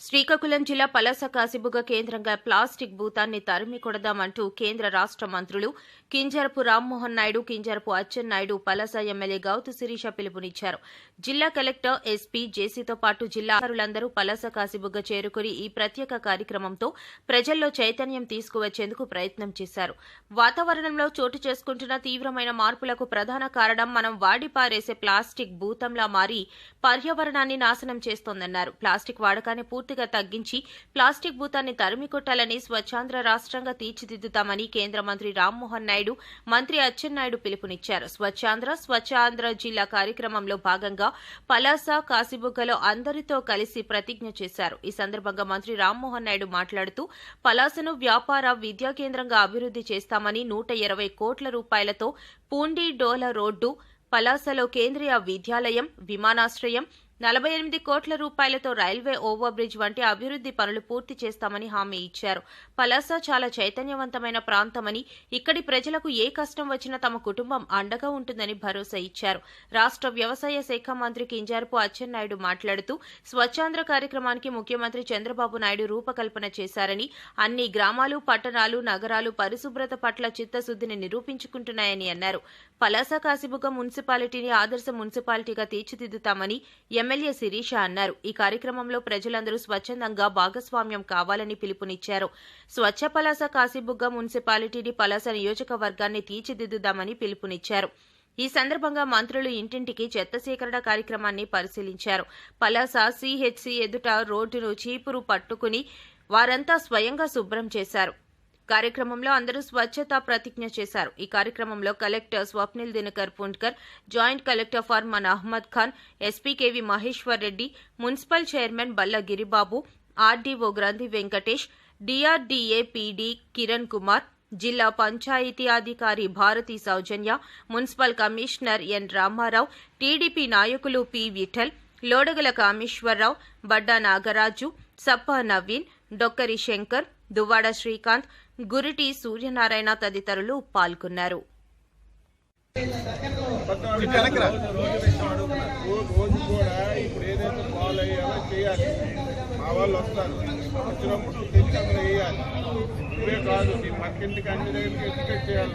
శ్రీకాకుళం జిల్లా పలాస కాసిబుగ కేంద్రంగా ప్లాస్టిక్ భూతాన్ని తరిమి కొడదామంటూ కేంద్ర రాష్ట మంత్రులు కింజరపు రామ్మోహన్ నాయుడు కింజరపు అచ్చెన్నాయుడు పలాస ఎమ్మెల్యే గౌతు శిరీష పిలుపునిచ్చారు. జిల్లా కలెక్టర్ ఎస్పీ జేసీతో పాటు జిల్లా అధికారులందరూ పలాస కాసిబుగ్గ చేరుకుని ఈ ప్రత్యేక కార్యక్రమంతో ప్రజల్లో చైతన్యం తీసుకువచ్చేందుకు ప్రయత్నం చేశారు. వాతావరణంలో చోటు చేసుకుంటున్న తీవ్రమైన మార్పులకు ప్రధాన కారణం మనం వాడిపారేసే ప్లాస్టిక్ భూతంలా మారి పర్యావరణాన్ని నాశనం చేస్తోందన్నారు. ప్లాస్టిక్ వాడకాన్ని పూర్తి పూర్తిగా తగ్గించి ప్లాస్టిక్ భూతాన్ని తరిమి కొట్టాలని స్వచ్ఛాంధ్ర రాష్ట్రంగా తీర్చిదిద్దుతామని కేంద్ర మంత్రి రామ్మోహన్ నాయుడు మంత్రి అచ్చెన్నాయుడు పిలుపునిచ్చారు. స్వచ్ఛాంధ్ర స్వచ్ఛాంధ్ర జిల్లా కార్యక్రమంలో భాగంగా పలాస కాసిబుగ్గలో అందరితో కలిసి ప్రతిజ్ఞ చేశారు. ఈ సందర్భంగా మంత్రి రామ్మోహన్ నాయుడు మాట్లాడుతూ పలాసను వ్యాపార విద్యా కేంద్రంగా అభివృద్ది చేస్తామని నూట ఇరవై కోట్ల రూపాయలతో పూండి డోల రోడ్డు పలాసలో కేంద్రీయ విద్యాలయం విమానాశ్రయం నలభై ఎనిమిది కోట్ల రూపాయలతో రైల్వే ఓవర్ బ్రిడ్జ్ వంటి అభివృద్ది పనులు పూర్తి చేస్తామని హామీ ఇచ్చారు. పలాస చాలా చైతన్యవంతమైన ప్రాంతమని ఇక్కడి ప్రజలకు ఏ కష్టం వచ్చినా తమ కుటుంబం అండగా ఉంటుందని భరోసా ఇచ్చారు. రాష్ట్ర వ్యవసాయ శాఖ మంత్రి కింజారపు అచ్చెన్నాయుడు మాట్లాడుతూ స్వచ్ఛాంధ్ర కార్యక్రమానికి ముఖ్యమంత్రి చంద్రబాబు నాయుడు రూపకల్పన చేశారని అన్ని గ్రామాలు పట్టణాలు నగరాలు పరిశుభ్రత పట్ల చిత్తశుద్దిని నిరూపించుకుంటున్నాయని అన్నారు. పలాస కాసిబుగ్గ మున్సిపాలిటీని ఆదర్శ మున్సిపాలిటీగా తీర్చిదిద్దుతామని ఎమ్మెల్యే శిరీష అన్నారు. ఈ కార్యక్రమంలో ప్రజలందరూ స్వచ్ఛందంగా భాగస్వామ్యం కావాలని పిలుపునిచ్చారు. స్వచ్ఛ పలాస కాశీబుగ్గ మున్సిపాలిటీని పలాస నియోజకవర్గాన్ని తీర్చిదిద్దుదామని పిలుపునిచ్చారు. ఈ సందర్భంగా మంత్రులు ఇంటింటికి చెత్త సేకరణ కార్యక్రమాన్ని పరిశీలించారు. పలాస సిహెచ్సి ఎదుట రోడ్డును చీపురు పట్టుకుని వారంతా స్వయంగా శుభ్రం చేశారు. కార్యక్రమంలో అందరూ స్వచ్ఛత ప్రతిజ్ఞ చేశారు. ఈ కార్యక్రమంలో collector Swapnil Dinakar Pundkar joint collector Farman Ahmed Khan SP K V Maheshwar Reddy municipal chairman Balla Giribabu RDO Granthi Venkatesh DRDA PD Kiran Kumar జిల్లా పంచాయతీ అధికారి Bharati Soujanya municipal commissioner N Rama Rao TDP నాయకులు P Vithal Lodagala Kameswara Rao Badda Nagaraju Sappa Naveen Dokkari Shankar Duvvada Srikanth Guriti Suryanarayana తదితరులు పాల్గొన్నారు. రోజు కూడా ఇప్పుడు ఏదైతే follow అయ్యాలో చేయాలి. మా వాళ్ళు వస్తారు వచ్చినప్పుడు వేయాలి. ఇవే కాదు పక్కింటికి అన్ని దగ్గరికి ఎక్స్పెక్ట్ చేయాలి.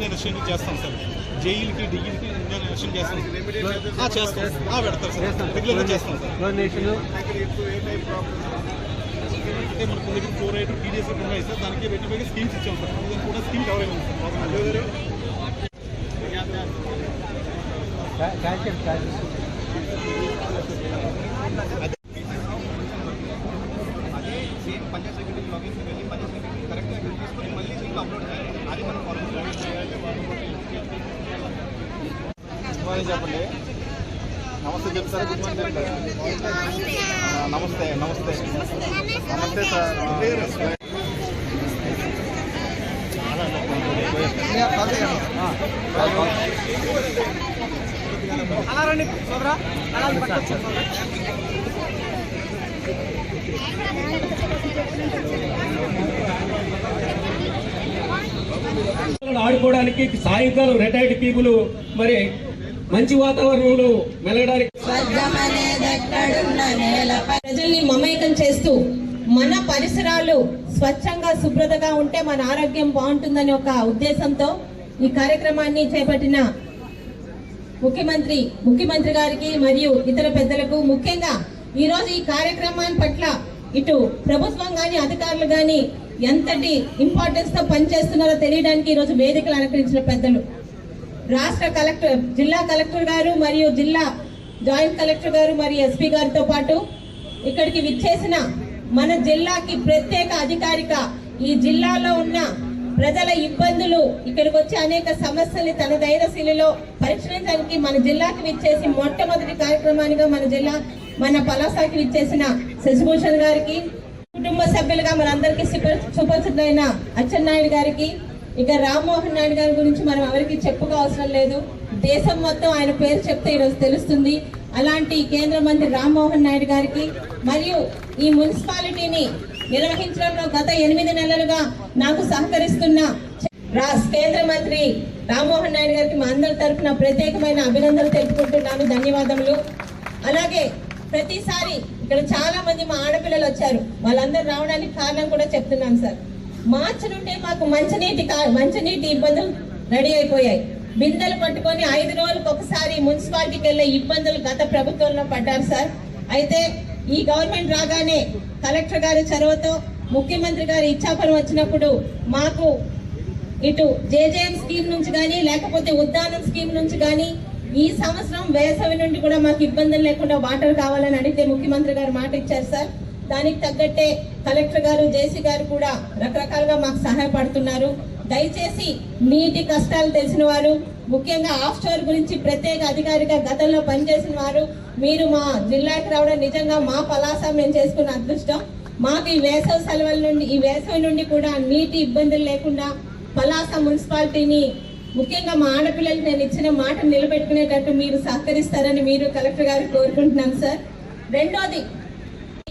పెట్టి అసిస్టెంట్ చేస్తాం సార్. జైలుకి డిగ్రీకి అసిస్టెంట్ చేస్తాం చేస్తాం పెడతారు సార్. రెగ్యులర్గా చేస్తాం సార్. అంటే మనకు దగ్గర ఫోర్ ఎయిట్ టీడీఎస్ ఉన్నాయి సార్. దానికి రెట్టిఫైగా స్కీమ్స్ ఇచ్చాం సార్. ఇది కూడా స్కీమ్ కవర్ అయింది సార్. క్యాల్షియం చెప్పండి. నమస్తే చెప్తారా? గుడ్ మార్నింగ్ ఆ, నమస్తే నమస్తే. నమస్తే సార్. అలా రండి సోదరా అలా పట్టుకోవచ్చు ఆడుకోవడానికి సాయంకాలం రిటైర్డ్ పీపుల్ మరి మంచి వాతావరణంలో మెలగడానికి ప్రజల్ని మమేకం చేస్తూ మన పరిసరాలు స్వచ్ఛంగా శుభ్రతగా ఉంటే మన ఆరోగ్యం బాగుంటుందని ఒక ఉద్దేశంతో ఈ కార్యక్రమాన్ని చేపట్టిన ముఖ్యమంత్రి ముఖ్యమంత్రి గారికి మరియు ఇతర పెద్దలకు ముఖ్యంగా ఈరోజు ఈ కార్యక్రమాన్ని పట్ల ఇటు ప్రభుత్వం కానీ అధికారులు కానీ ఎంతటి ఇంపార్టెన్స్తో పనిచేస్తున్నారో తెలియడానికి ఈరోజు వేదికలు అలంకరించిన పెద్దలు. రాష్ట్ర కలెక్టర్ జిల్లా కలెక్టర్ గారు మరియు జిల్లా జాయింట్ కలెక్టర్ గారు మరియు ఎస్పీ గారితో పాటు ఇక్కడికి విచ్చేసిన మన జిల్లాకి ప్రత్యేక అధికారిక ఈ జిల్లాలో ఉన్న ప్రజల ఇబ్బందులు ఇక్కడికి వచ్చే అనేక సమస్యల్ని తన ధైర్యశీలిలో పరిష్కరించడానికి మన జిల్లాకి విచ్చేసి మొట్టమొదటి కార్యక్రమానిగా మన జిల్లా మన పలాసాకి విచ్చేసిన శశిభూషణ్ గారికి కుటుంబ సభ్యులుగా మనందరికీ సుపరి- సుపరిచితులైన అచ్చెన్నాయుడు గారికి ఇక రామ్మోహన్ నాయుడు గారి గురించి మనం ఎవరికి చెప్పుకో అవసరం లేదు. దేశం మొత్తం ఆయన పేరు చెప్తే ఈరోజు తెలుస్తుంది. అలాంటి కేంద్ర మంత్రి రామ్మోహన్ నాయుడు గారికి మరియు ఈ మున్సిపాలిటీని నిర్వహించడంలో గత ఎనిమిది నెలలుగా నాకు సహకరిస్తున్న కేంద్ర మంత్రి రామ్మోహన్ నాయుడు గారికి మా అందరి తరఫున ప్రత్యేకమైన అభినందనలు తెలుపుకుంటున్నాను. ధన్యవాదములు. అలాగే ప్రతిసారి ఇక్కడ చాలా మంది మా ఆడపిల్లలు వచ్చారు. వాళ్ళందరూ రావడానికి కారణం కూడా చెప్తున్నాను సార్. మార్చి నుండే మాకు మంచినీటి మంచినీటి ఇబ్బందులు రెడీ అయిపోయాయి. బిందెలు పట్టుకొని ఐదు రోజులకు ఒకసారి మున్సిపాలిటీకి వెళ్ళే ఇబ్బందులు గత ప్రభుత్వంలో పడ్డారు సార్. అయితే ఈ గవర్నమెంట్ రాగానే కలెక్టర్ గారి చొరవతో ముఖ్యమంత్రి గారి ఇచ్చాపరం వచ్చినప్పుడు మాకు ఇటు జేజేఎం స్కీమ్ నుంచి కానీ లేకపోతే ఉద్దానం స్కీమ్ నుంచి కానీ ఈ సంవత్సరం వేసవి నుండి కూడా మాకు ఇబ్బందులు లేకుండా వాటర్ కావాలని అడిగితే ముఖ్యమంత్రి గారు మాట ఇచ్చారు సార్. దానికి తగ్గట్టే కలెక్టర్ గారు జేసీ గారు కూడా రకరకాలుగా మాకు సహాయపడుతున్నారు. దయచేసి నీటి కష్టాలు తెలిసిన వారు ముఖ్యంగా ఆఫ్ షోర్ గురించి ప్రత్యేక అధికారిగా గతంలో పనిచేసిన వారు మీరు మా జిల్లాకి రావడం నిజంగా మా పలాస మేము చేసుకున్న అదృష్టం. మాకు ఈ వేసవి సెలవుల నుండి ఈ వేసవి నుండి కూడా నీటి ఇబ్బందులు లేకుండా పలాస మున్సిపాలిటీని ముఖ్యంగా మా ఆడపిల్లలకి నేను ఇచ్చిన మాట నిలబెట్టుకునేటట్టు మీరు సహకరిస్తారని మీరు కలెక్టర్ గారు కోరుకుంటున్నాను సార్. రెండోది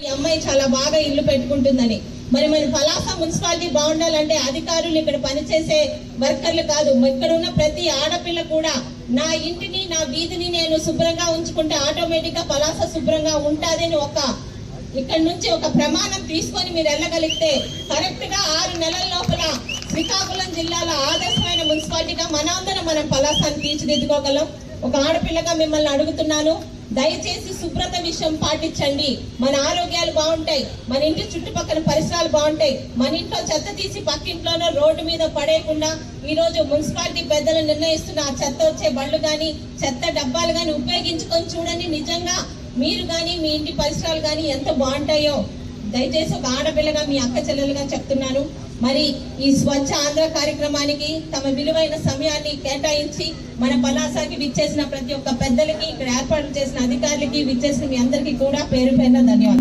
ఈ అమ్మాయి చాలా బాగా ఇల్లు పెట్టుకుంటుందని. మరి మరి పలాస మున్సిపాలిటీ బాగుండాలంటే అధికారులు ఇక్కడ పనిచేసే వర్కర్లు కాదు. ఇక్కడ ఉన్న ప్రతి ఆడపిల్ల కూడా నా ఇంటిని నా వీధిని నేను శుభ్రంగా ఉంచుకుంటే ఆటోమేటిక్గా పలాస శుభ్రంగా ఉంటాదని ఒక ఇక్కడ నుంచి ఒక ప్రమాణం తీసుకొని మీరు వెళ్ళగలిగితే కరెక్ట్గా ఆరు నెలల లోపల శ్రీకాకుళం జిల్లాలో ఆదర్శమైన మున్సిపాలిటీగా మనందరం మనం పలాసాన్ని తీర్చిదిద్దుకోగలం. ఒక ఆడపిల్లగా మిమ్మల్ని అడుగుతున్నాను. దయచేసి శుభ్రత విషయం పాటించండి. మన ఆరోగ్యాలు బాగుంటాయి. మన ఇంటి చుట్టుపక్కల పరిసరాలు బాగుంటాయి. మన ఇంట్లో చెత్త తీసి పక్కింట్లోనో రోడ్డు మీద పడేయకుండా ఈరోజు మున్సిపాలిటీ పెద్దలు నిర్ణయిస్తున్న ఆ చెత్త వచ్చే బళ్ళు కానీ చెత్త డబ్బాలు కానీ ఉపయోగించుకొని చూడండి. నిజంగా మీరు కానీ మీ ఇంటి పరిసరాలు కానీ ఎంత బాగుంటాయో. దయచేసి ఒక ఆడపిల్లగా మీ అక్క చెల్లెలుగా చెప్తున్నాను. మరి ఈ స్వచ్ఛ ఆంధ్ర కార్యక్రమానికి తమ విలువైన సమయాన్ని కేటాయించి మన పలాసాకి విచ్చేసిన ప్రతి ఒక్క పెద్దలకి ఇక్కడ ఏర్పాటు చేసిన అధికారులకి విచ్చేసిన మీ అందరికీ కూడా పేరు పేరున ధన్యవాదాలు.